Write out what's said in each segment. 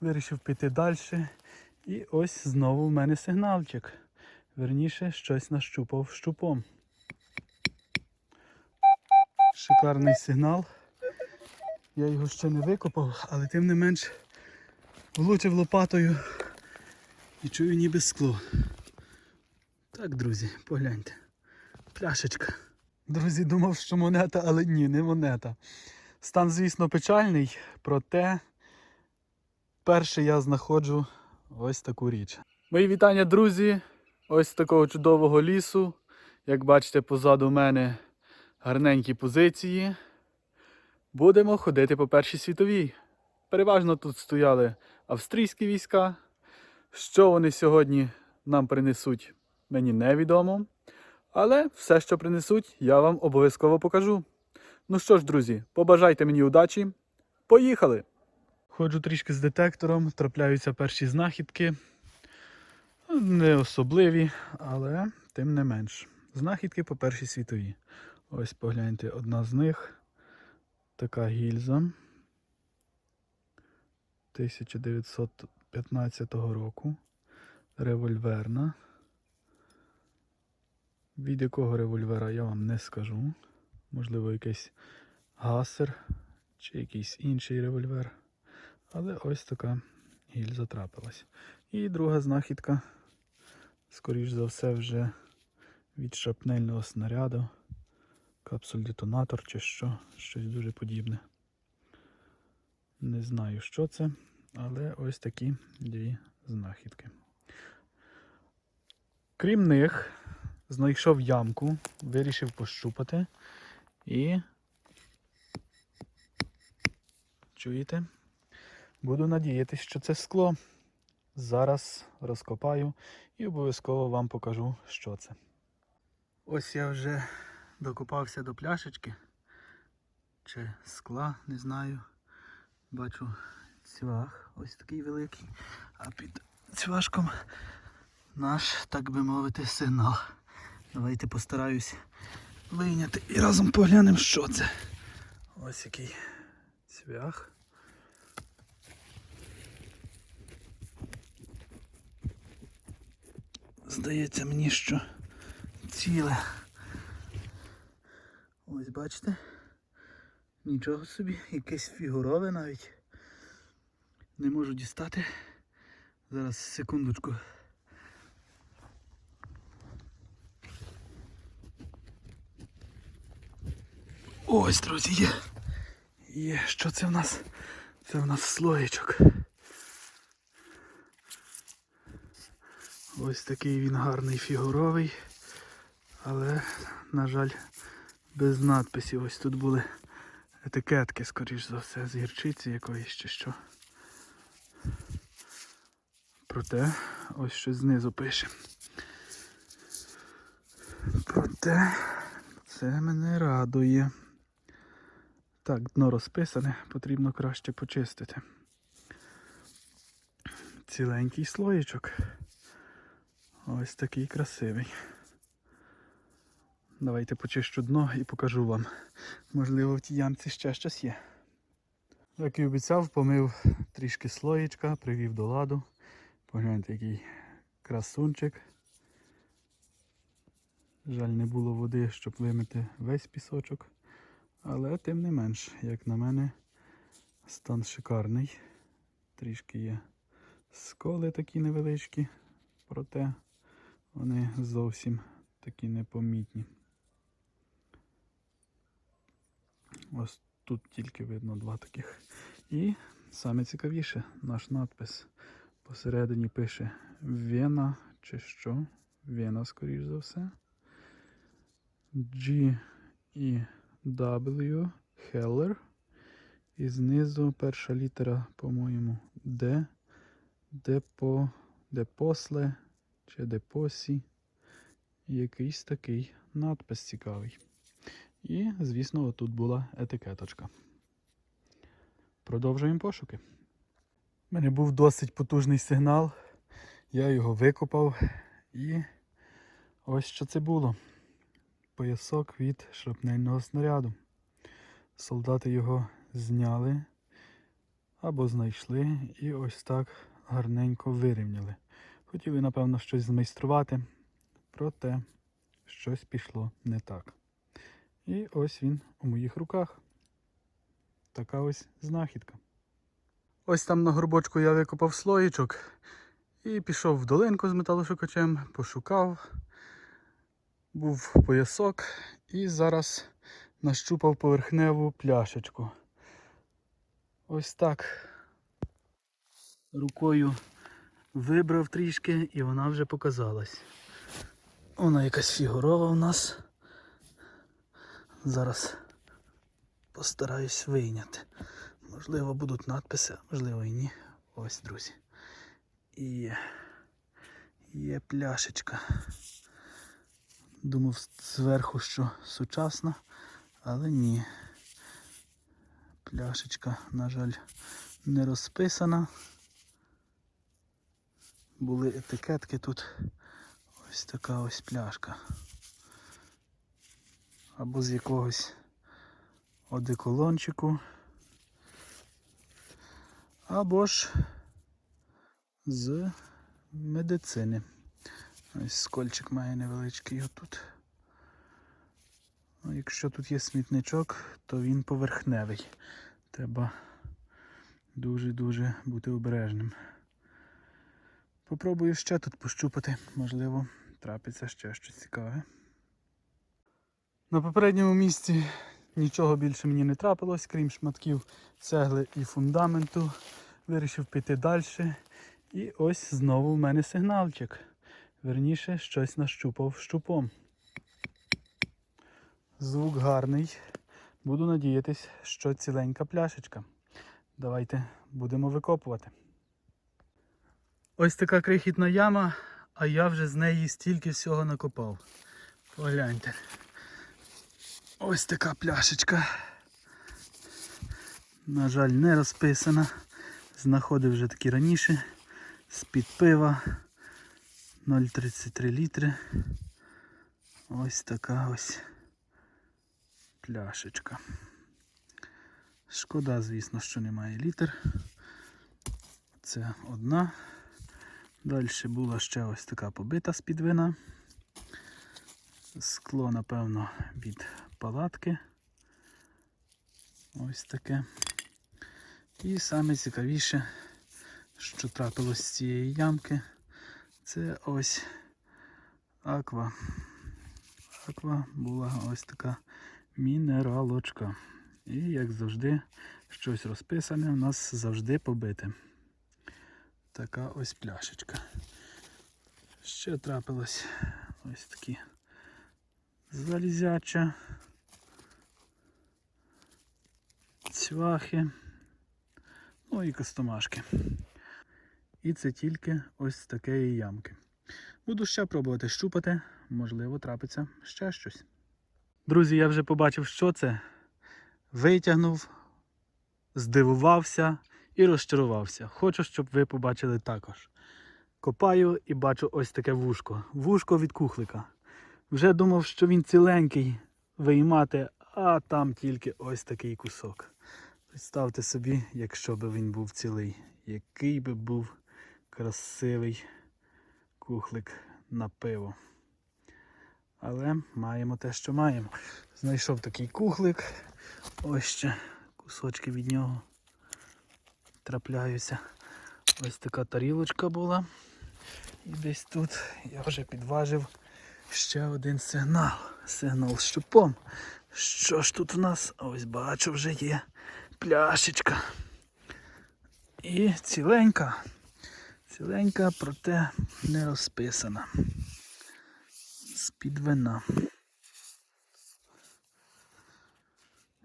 Вирішив піти далі. І ось знову в мене сигналчик. Верніше, щось нащупав щупом. Шикарний сигнал. Я його ще не викопав, але тим не менш влучив лопатою і чую ніби скло. Так, друзі, погляньте. Пляшечка. Друзі, думав, що монета, але ні, не монета. Стан, звісно, печальний, проте перше я знаходжу ось таку річ. Мої вітання, друзі! Ось такого чудового лісу. Як бачите, позаду мене гарненькі позиції. Будемо ходити по Першій світовій. Переважно тут стояли австрійські війська. Що вони сьогодні нам принесуть, мені невідомо. Але все, що принесуть, я вам обов'язково покажу. Ну що ж, друзі, побажайте мені удачі. Поїхали! Ходжу трішки з детектором, трапляються перші знахідки. Не особливі, але тим не менш. Знахідки по першій світовій. Ось погляньте, одна з них така гільза 1915 року. Револьверна. Від якого револьвера я вам не скажу. Можливо, якийсь гасер чи якийсь інший револьвер. Але ось така гільза трапилась. І друга знахідка, скоріш за все, вже від шрапнельного снаряду, капсуль-детонатор чи що, щось дуже подібне. Не знаю, що це, але ось такі дві знахідки. Крім них, знайшов ямку, вирішив пощупати і. Чуєте? Буду надіятися, що це скло. Зараз розкопаю і обов'язково вам покажу, що це. Ось я вже докопався до пляшечки чи скла, не знаю. Бачу цвях, ось такий великий, а під цвяшком наш, так би мовити, сигнал. Давайте постараюсь вийняти і разом поглянемо, що це. Ось який цвях. Здається мені, що ціле. Ось бачите? Нічого собі, якесь фігурове навіть. Не можу дістати. Зараз секундочку. Ось, друзі, є. Є, що це в нас? Це в нас слоєчок. Ось такий він гарний фігуровий, але, на жаль, без надписів. Ось тут були етикетки, скоріш за все, з гірчиці якоїсь чи що. Проте ось щось знизу пише. Проте це мене радує. Так, дно розписане, потрібно краще почистити. Ціленький слоєчок. Ось такий красивий. Давайте почищу дно і покажу вам. Можливо, в тій ямці ще щось є. Як і обіцяв, помив трішки слоєчка, привів до ладу. Погляньте, який красунчик. Жаль, не було води, щоб вимити весь пісочок. Але тим не менш, як на мене, стан шикарний. Трішки є сколи такі невеличкі, проте вони зовсім такі непомітні. Ось тут тільки видно два таких. І саме цікавіше, наш надпис посередині пише Вена чи що. Вена, скоріш за все. G і W Heller. І знизу перша літера, по-моєму, D. Депо, депосле чи депосі. Якийсь такий надпис цікавий. І, звісно, отут була етикеточка. Продовжуємо пошуки. У мене був досить потужний сигнал. Я його викопав і ось що це було. Поясок від шрапнельного снаряду. Солдати його зняли, або знайшли і ось так гарненько вирівняли. Хотіли, напевно, щось змайструвати, проте щось пішло не так. І ось він у моїх руках. Така ось знахідка. Ось там на горбочку я викопав слоїчок і пішов в долинку з металошукачем, пошукав, був поясок і зараз нащупав поверхневу пляшечку. Ось так. Рукою вибрав трішки і вона вже показалась. Вона якась фігурова у нас. Зараз постараюсь вийняти. Можливо, будуть надписи, можливо і ні. Ось, друзі. І є пляшечка. Думав зверху, що сучасна, але ні. Пляшечка, на жаль, не розписана. Були етикетки тут. Ось така ось пляшка. Або з якогось одеколончику. Або ж з медицини. Ось скольчик має невеличкий отут. Ну, якщо тут є смітничок, то він поверхневий. Треба дуже-дуже бути обережним. Попробую ще тут пощупати, можливо, трапиться ще щось цікаве. На попередньому місці нічого більше мені не трапилось, крім шматків цегли і фундаменту. Вирішив піти далі. І ось знову в мене сигнальчик. Верніше, щось нащупав щупом. Звук гарний. Буду надіятись, що ціленька пляшечка. Давайте будемо викопувати. Ось така крихітна яма, а я вже з неї стільки всього накопав. Погляньте. Ось така пляшечка. На жаль, не розписана. Знаходив вже такі раніше. З-під пива 0,33 літри. Ось така ось пляшечка. Шкода, звісно, що немає літр. Це одна. Далі була ще ось така побита з-під. Скло, напевно, від палатки. Ось таке. І саме цікавіше, що трапилось з цієї ямки, це ось аква. Аква була ось така мінералочка. І, як завжди, щось розписане у нас завжди побите. Така ось пляшечка. Ще трапилось ось такі залізяча, цвяхи, ну і костомашки. І це тільки ось такої ямки. Буду ще пробувати щупати, можливо, трапиться ще щось. Друзі, я вже побачив, що це. Витягнув, здивувався і розчарувався. Хочу, щоб ви побачили також. Копаю і бачу ось таке вушко. Вушко від кухлика. Вже думав, що він ціленький виймати, а там тільки ось такий кусок. Представте собі, якщо б він був цілий, який би був красивий кухлик на пиво. Але маємо те, що маємо. Знайшов такий кухлик. Ось ще кусочки від нього трапляються. Ось така тарілочка була. І десь тут я вже підважив ще один сигнал. Сигнал з щупом. Що ж тут в нас? Ось бачу, вже є пляшечка. І ціленька. Ціленька, проте не розписана. З-під вина.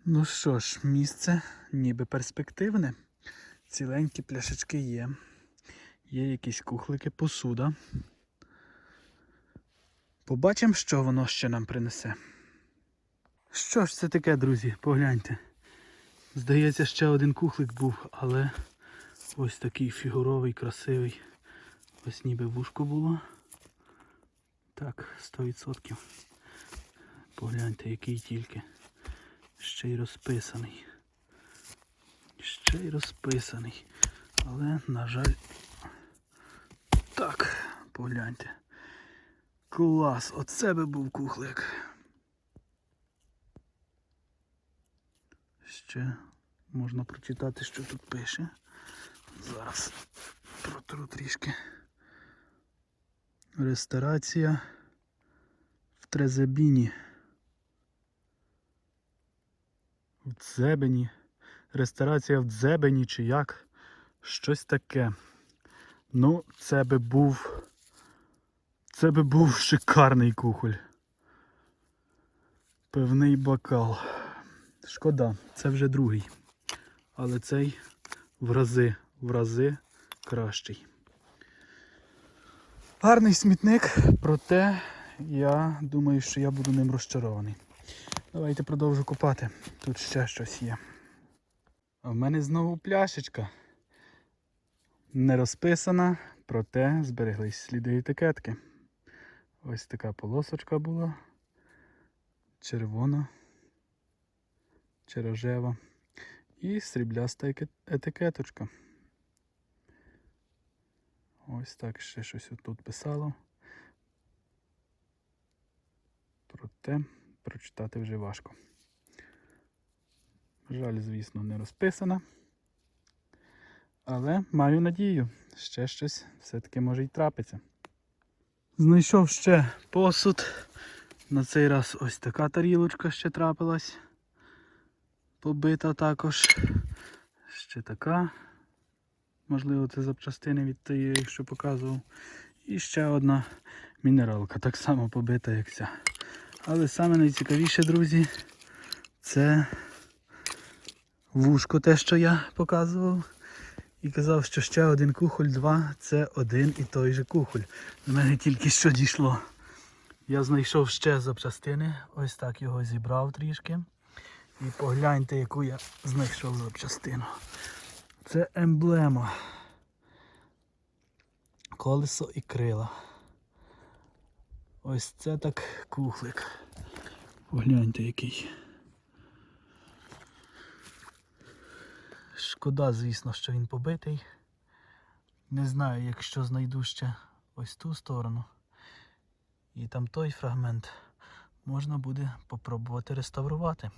Ну що ж, місце ніби перспективне. Ціленькі пляшечки є. Є якісь кухлики, посуда. Побачимо, що воно ще нам принесе. Що ж це таке, друзі? Погляньте. Здається, ще один кухлик був, але ось такий фігуровий, красивий. Ось ніби вушко було. Так, 100%. Погляньте, який тільки. Ще й розписаний. Ще й розписаний. Але, на жаль, так, погляньте. Клас, оце би був кухлик. Ще можна прочитати, що тут пише. Зараз протру трішки. Ресторація в Трезебіні. В Дзебені. Ресторація в Дзебені чи як? Щось таке. Ну, це би був. Це би був шикарний кухоль. Певний бокал. Шкода, це вже другий. Але цей в рази, в рази кращий. Гарний смітник, проте я думаю, що я буду ним розчарований. Давайте продовжу копати. Тут ще щось є. А в мене знову пляшечка. Не розписана, проте збереглись сліди етикетки. Ось така полосочка була. Червона, чи рожева. І срібляста етикеточка. Ось так ще щось тут писало. Проте прочитати вже важко. Жаль, звісно, не розписана. Але маю надію, ще щось все-таки може й трапиться. Знайшов ще посуд. На цей раз ось така тарілочка ще трапилась. Побита також. Ще така. Можливо, це запчастини від тієї, що показував. І ще одна мінералка, так само побита, як ця. Але саме найцікавіше, друзі, це вушко, те, що я показував. І казав, що ще один кухоль, два це один і той же кухоль. До мене тільки що дійшло. Я знайшов ще запчастини, ось так його зібрав трішки. І погляньте, яку я знайшов запчастину. Це емблема. Колесо і крила. Ось це так кухлик. Погляньте який. Шкода, звісно, що він побитий. Не знаю, якщо знайду ще ось ту сторону і там той фрагмент, можна буде попробувати реставрувати.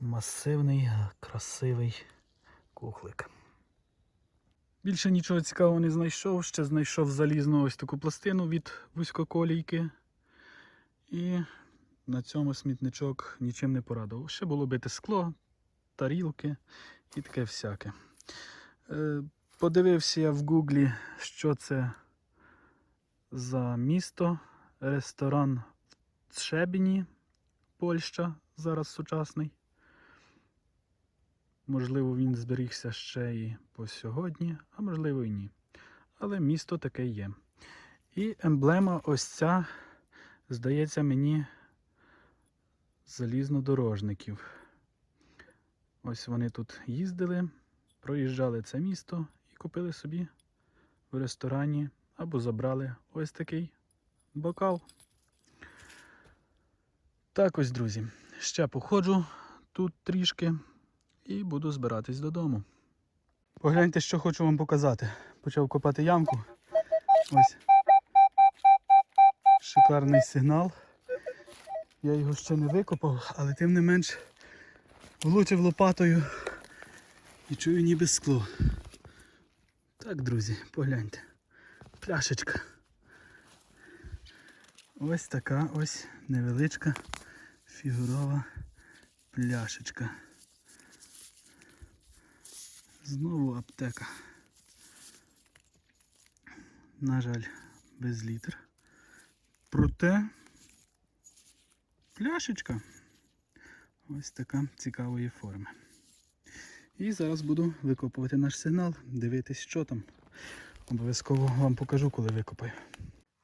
Масивний, красивий кухлик. Більше нічого цікавого не знайшов. Ще знайшов залізну ось таку пластину від вузькоколійки. І на цьому смітничок нічим не порадував. Ще було бите скло, тарілки і таке всяке. Е, Подивився я в гуглі, що це за місто. Ресторан в Trzebіні, Польща, зараз сучасний. Можливо, він зберігся ще і по сьогодні, а можливо і ні. Але місто таке є. І емблема ось ця, здається мені, залізнодорожників. Ось вони тут їздили, проїжджали це місто і купили собі в ресторані або забрали ось такий бокал. Так ось, друзі, ще походжу тут трішки і буду збиратись додому. Погляньте, що хочу вам показати. Почав копати ямку. Ось. Шикарний сигнал. Я його ще не викопав, але тим не менш влучив лопатою і чую ніби скло. Так, друзі, погляньте. Пляшечка. Ось така ось невеличка фігурова пляшечка. Знову аптека. На жаль, без літр. Проте пляшечка. Ось така цікавої форми. І зараз буду викопувати наш сигнал, дивитись, що там. Обов'язково вам покажу, коли викопаю.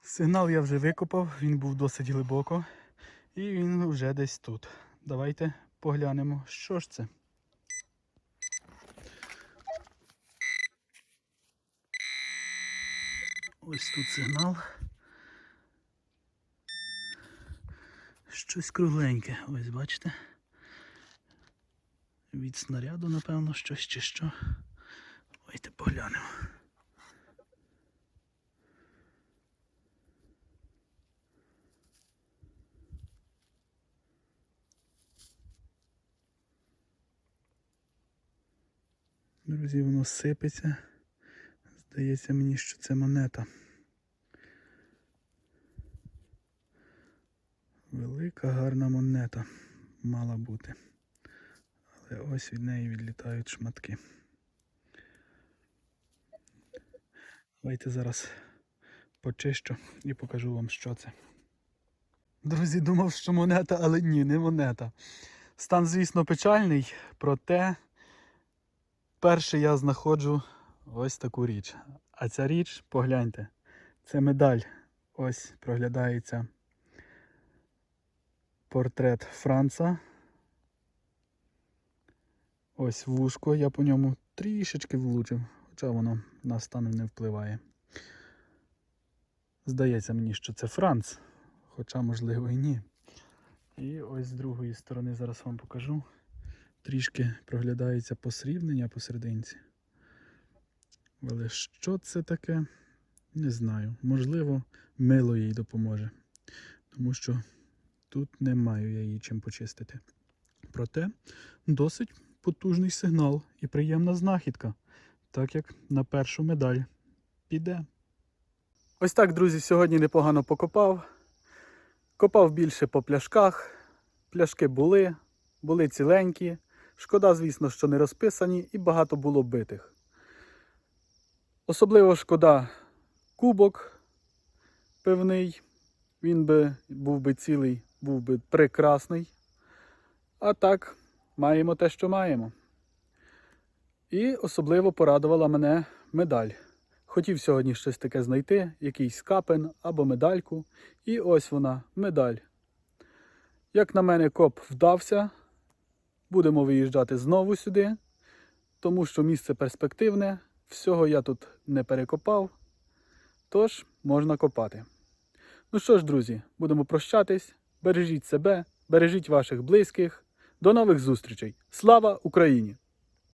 Сигнал я вже викопав, він був досить глибоко. І він вже десь тут. Давайте поглянемо, що ж це. Ось тут сигнал. Щось кругленьке, ось бачите. від снаряду, напевно, щось чи що. Давайте поглянемо. Друзі, воно сипеться. Здається мені, що це монета. Велика гарна монета мала бути. Але ось від неї відлітають шматки. Давайте зараз почищу і покажу вам, що це. Друзі, думав, що монета, але ні, не монета. Стан, звісно, печальний, проте перше я знаходжу ось таку річ. А ця річ, погляньте, це медаль. Ось проглядається портрет Франца. Ось вушко, я по ньому трішечки влучив, хоча воно на стан не впливає. Здається мені, що це Франц, хоча, можливо, і ні. І ось з другої сторони зараз вам покажу. Трішки проглядається посрібнення посерединці. Але що це таке? Не знаю. Можливо, мило їй допоможе. Тому що тут не маю я її чим почистити. Проте досить потужний сигнал і приємна знахідка, так як на першу медаль піде. Ось так, друзі, сьогодні непогано покопав. Копав більше по пляшках. Пляшки були, були ціленькі. Шкода, звісно, що не розписані, і багато було битих. Особливо шкода кубок пивний. Він би був би цілий, був би прекрасний. А так, маємо те, що маємо. І особливо порадувала мене медаль. Хотів сьогодні щось таке знайти, якийсь капен або медальку. І ось вона, медаль. Як на мене, коп вдався. Будемо виїжджати знову сюди, тому що місце перспективне. Всього я тут не перекопав. Тож можна копати. Ну що ж, друзі, будемо прощатись. Бережіть себе, бережіть ваших близьких. До нових зустрічей. Слава Україні!